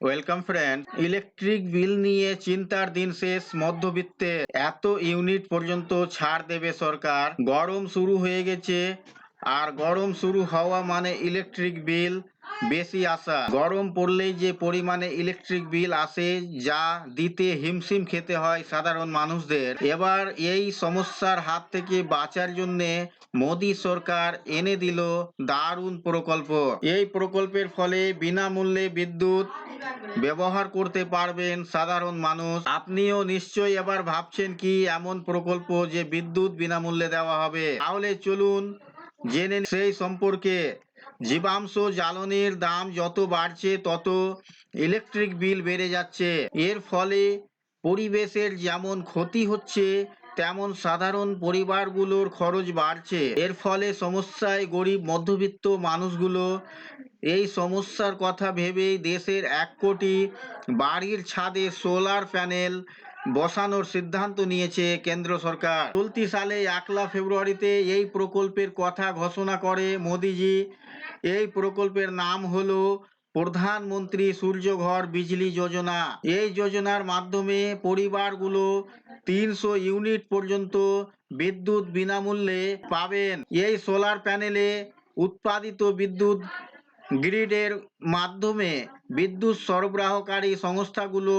Welcome friend electric bill নিয়ে চিন্তার দিন শেষ মধ্যবিত্তে এত ইউনিট পর্যন্ত ছাড় দেবে সরকার। গরম শুরু হয়ে গেছে। আর গরম শুরু হওয়া মানে ইলেকট্রিক বিল বেশি আসা। গরম পড়লেই যে পরিমাণে ইলেকট্রিক বিল আসে যা দিতে হিমশিম খেতে হয় সাধারণ মানুষদের। এবার এই সমস্যার হাত থেকে বাঁচার জন্যে মোদী সরকার এনে দিল দারুণ প্রকল্প। এই প্রকল্পের ফলে বিনামূল্যে বিদ্যুৎ ব্যবহার করতে পারবেন সাধারণ মানুষ। আপনিও নিশ্চয়ই এবার ভাবছেন কি এমন প্রকল্প যে বিদ্যুৎ বিনামূল্যে দেওয়া হবে। তাহলে চলুন জেনে সেই সম্পর্কে। জীবাংশ জ্বালানির দাম যত বাড়ছে, তত ইলেকট্রিক বিল বেড়ে যাচ্ছে। এর ফলে পরিবেশের যেমন ক্ষতি হচ্ছে, তেমন সাধারণ পরিবারগুলোর খরচ বাড়ছে। এর ফলে সমস্যায় গরিব মধ্যবিত্ত মানুষগুলো এই সমস্যার কথা ভেবেই দেশের এক কোটি বাড়ির ছাদে সোলার প্যানেল বসানোর সিদ্ধান্ত নিয়েছে কেন্দ্র সরকার। চলতি সালে একলা ফেব্রুয়ারিতে এই প্রকল্পের কথা ঘোষণা করে মোদিজি। এই প্রকল্পের নাম হলো প্রধানমন্ত্রী সূর্যঘর বিজলি যোজনা। এই যোজনার মাধ্যমে পরিবারগুলো তিনশো ইউনিট পর্যন্ত বিদ্যুৎ বিনামূল্যে পাবেন। এই সোলার প্যানেলে উৎপাদিত বিদ্যুৎ গ্রিডের মাধ্যমে বিদ্যুৎ সরবরাহকারী সংস্থাগুলো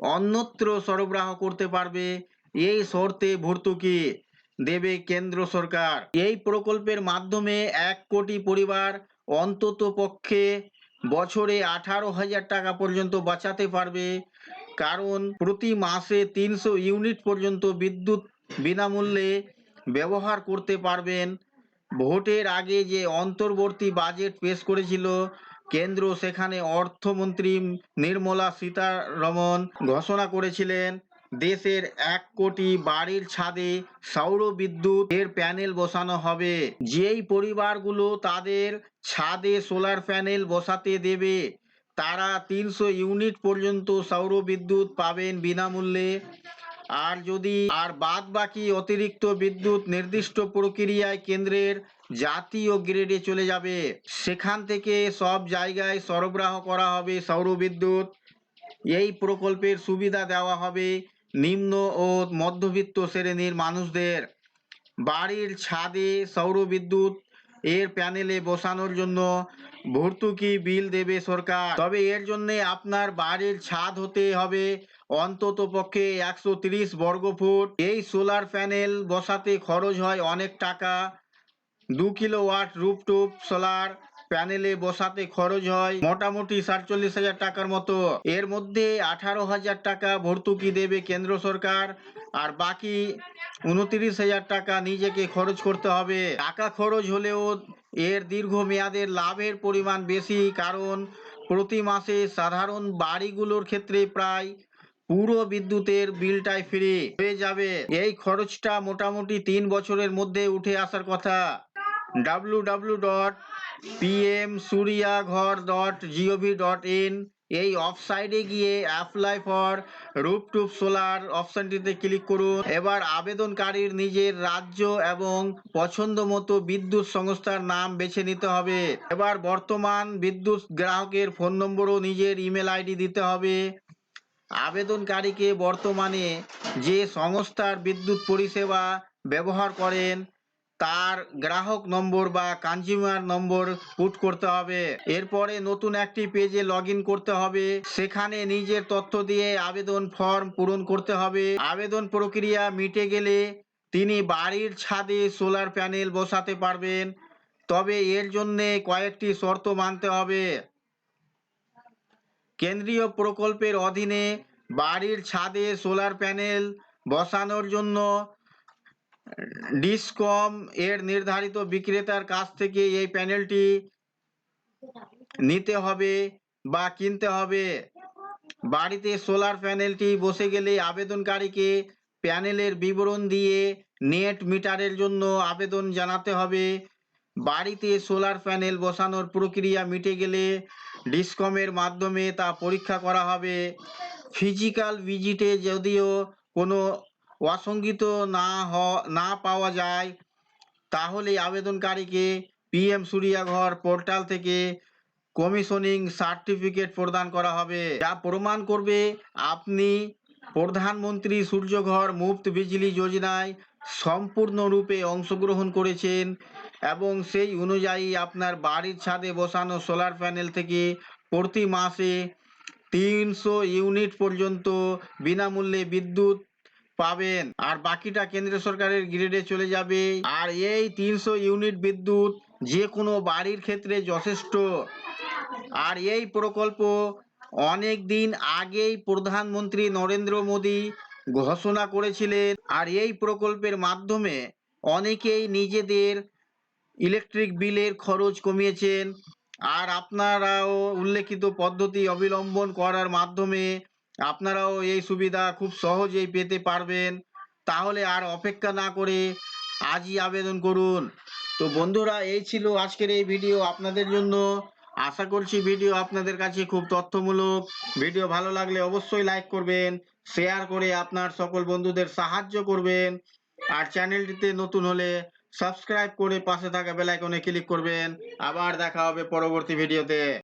অন্যত্র সরবরাহ করতে পারবে। এই শর্তে ভর্তুকি দেবে কেন্দ্র সরকার। এই প্রকল্পের মাধ্যমে এক কোটি পরিবার অন্তত পক্ষে বছরে আঠারো হাজার টাকা পর্যন্ত বাঁচাতে পারবে। কারণ প্রতি মাসে তিনশো ইউনিট পর্যন্ত বিদ্যুৎ বিনামূল্যে ব্যবহার করতে পারবেন। ভোটের আগে যে অন্তর্বর্তী বাজেট পেশ করেছিল কেন্দ্র সেখানে অর্থমন্ত্রী নির্মলা সীতারমন ঘোষণা করেছিলেন, দেশের এক কোটি বাড়ির ছাদে সৌর বিদ্যুৎ এর প্যানেল বসানো হবে। যেই পরিবারগুলো তাদের ছাদে সোলার প্যানেল বসাতে দেবে, তারা তিনশো ইউনিট পর্যন্ত সৌর বিদ্যুৎ পাবেন বিনামূল্যে। আর যদি, আর বাদ বাকি অতিরিক্ত বিদ্যুৎ নির্দিষ্ট প্রক্রিয়ায় কেন্দ্রের জাতীয় গ্রেডে চলে যাবে। সেখান থেকে সব জায়গায় সরবরাহ করা হবে সৌর বিদ্যুৎ এই প্রকল্পের সুবিধা দেওয়া হবে নিম্ন ও মধ্যবিত্ত শ্রেণির মানুষদের। বাড়ির ছাদে সৌর বিদ্যুৎ এর প্যানেলে বসানোর জন্য ভর্তুকি বিল দেবে সরকার। তবে এর জন্য আপনার বাড়ির ছাদ হতে হবে অন্তত পক্ষে একশো তিরিশ বর্গফুট এই সোলার প্যানেল বসাতে খরচ হয় অনেক টাকা। দু কিলো ওয়াট রুপটুপ সোলার। প্যানেলে বসাতে খরচ হয় মোটামুটি সাতচল্লিশ হাজার টাকার মতো। এর মধ্যে আঠারো হাজার টাকা ভর্তুকি দেবে কেন্দ্র সরকার আর বাকি উনত্রিশ হাজার টাকা নিজেকে খরচ করতে হবে। টাকা খরচ হলেও এর দীর্ঘমেয়াদের লাভের পরিমাণ বেশি কারণ প্রতি মাসে সাধারণ বাড়িগুলোর ক্ষেত্রে প্রায় পুরো বিদ্যুতের বিলটাই ফ্রি হয়ে যাবে। এই খরচটা মোটামুটি তিন বছরের মধ্যে উঠে আসার কথা। W W dot PM Suryaghar dot gov dot in এই অফসাইডে গিয়ে অ্যাপ্লাই ফর রুপটুপ সোলার অপশনটিতে ক্লিক করুন। এবার আবেদনকারীর নিজের রাজ্য এবং পছন্দ মতো বিদ্যুৎ সংস্থার নাম বেছে নিতে হবে। এবার বর্তমান বিদ্যুৎ গ্রাহকের ফোন নম্বরও নিজের ইমেল আইডি দিতে হবে। আবেদনকারীকে বর্তমানে যে সংস্থার বিদ্যুৎ পরিষেবা ব্যবহার করেন তার গ্রাহক নম্বর বা কনজিউমার নম্বর পুট করতে হবে। এরপরে নতুন একটি পেজে লগ করতে হবে। সেখানে নিজের তথ্য দিয়ে আবেদন ফর্ম পূরণ করতে হবে। আবেদন প্রক্রিয়া মিটে গেলে তিনি বাড়ির ছাদে সোলার প্যানেল বসাতে পারবেন। তবে এর জন্যে কয়েকটি শর্ত মানতে হবে। কেন্দ্রীয় প্রকল্পের অধীনে বাড়ির ছাদে সোলার প্যানেল বসানোর জন্য ডিসকম এর নির্ধারিত বিক্রেতার কাছ থেকে এই প্যানেলটি নিতে হবে বা কিনতে হবে। বাড়িতে সোলার প্যানেলটি বসে গেলে আবেদনকারীকে প্যানেলের বিবরণ দিয়ে নেট মিটারের জন্য আবেদন জানাতে হবে। বাড়িতে সোলার প্যানেল বসানোর প্রক্রিয়া মিটে গেলে ডিসকমের মাধ্যমে তা পরীক্ষা করা হবে। ফিজিক্যাল ভিজিটে যদিও কোনো অসঙ্গিত না হ, না পাওয়া যায় তাহলে আবেদনকারীকে পিএম সূর্যাঘর পোর্টাল থেকে কমিশনিং সার্টিফিকেট প্রদান করা হবে। যা প্রমাণ করবে আপনি প্রধানমন্ত্রী সূর্যঘর মুফত বিজলি যোজনায় সম্পূর্ণরূপে অংশগ্রহণ করেছেন এবং সেই অনুযায়ী আপনার বাড়ির ছাদে বসানো সোলার প্যানেল থেকে প্রতি মাসে তিনশো ইউনিট পর্যন্ত বিনামূল্যে বিদ্যুৎ পাবেন। আর বাকিটা কেন্দ্র সরকারের গ্রিডে চলে যাবে। আর এই তিনশো ইউনিট বিদ্যুৎ যে কোনো বাড়ির ক্ষেত্রে যথেষ্ট। আর এই প্রকল্প অনেক দিন আগেই প্রধানমন্ত্রী নরেন্দ্র মোদী ঘোষণা করেছিলেন। আর এই প্রকল্পের মাধ্যমে অনেকেই নিজেদের ইলেকট্রিক বিলের খরচ কমিয়েছেন। আর আপনারাও উল্লেখিত পদ্ধতি অবলম্বন করার মাধ্যমে আপনারাও এই সুবিধা খুব সহজেই পেতে পারবেন। তাহলে আর অপেক্ষা না করে আজই আবেদন করুন। তো বন্ধুরা, এই ছিল আজকের এই ভিডিও আপনাদের জন্য। আশা করছি ভিডিও আপনাদের কাছে খুব তথ্যমূলক। ভিডিও ভালো লাগলে অবশ্যই লাইক করবেন, শেয়ার করে আপনার সকল বন্ধুদের সাহায্য করবেন। আর চ্যানেলটিতে নতুন হলে সাবস্ক্রাইব করে পাশে থাকা বেল আইকনে ক্লিক করবেন। আবার দেখা হবে পরবর্তী ভিডিওতে।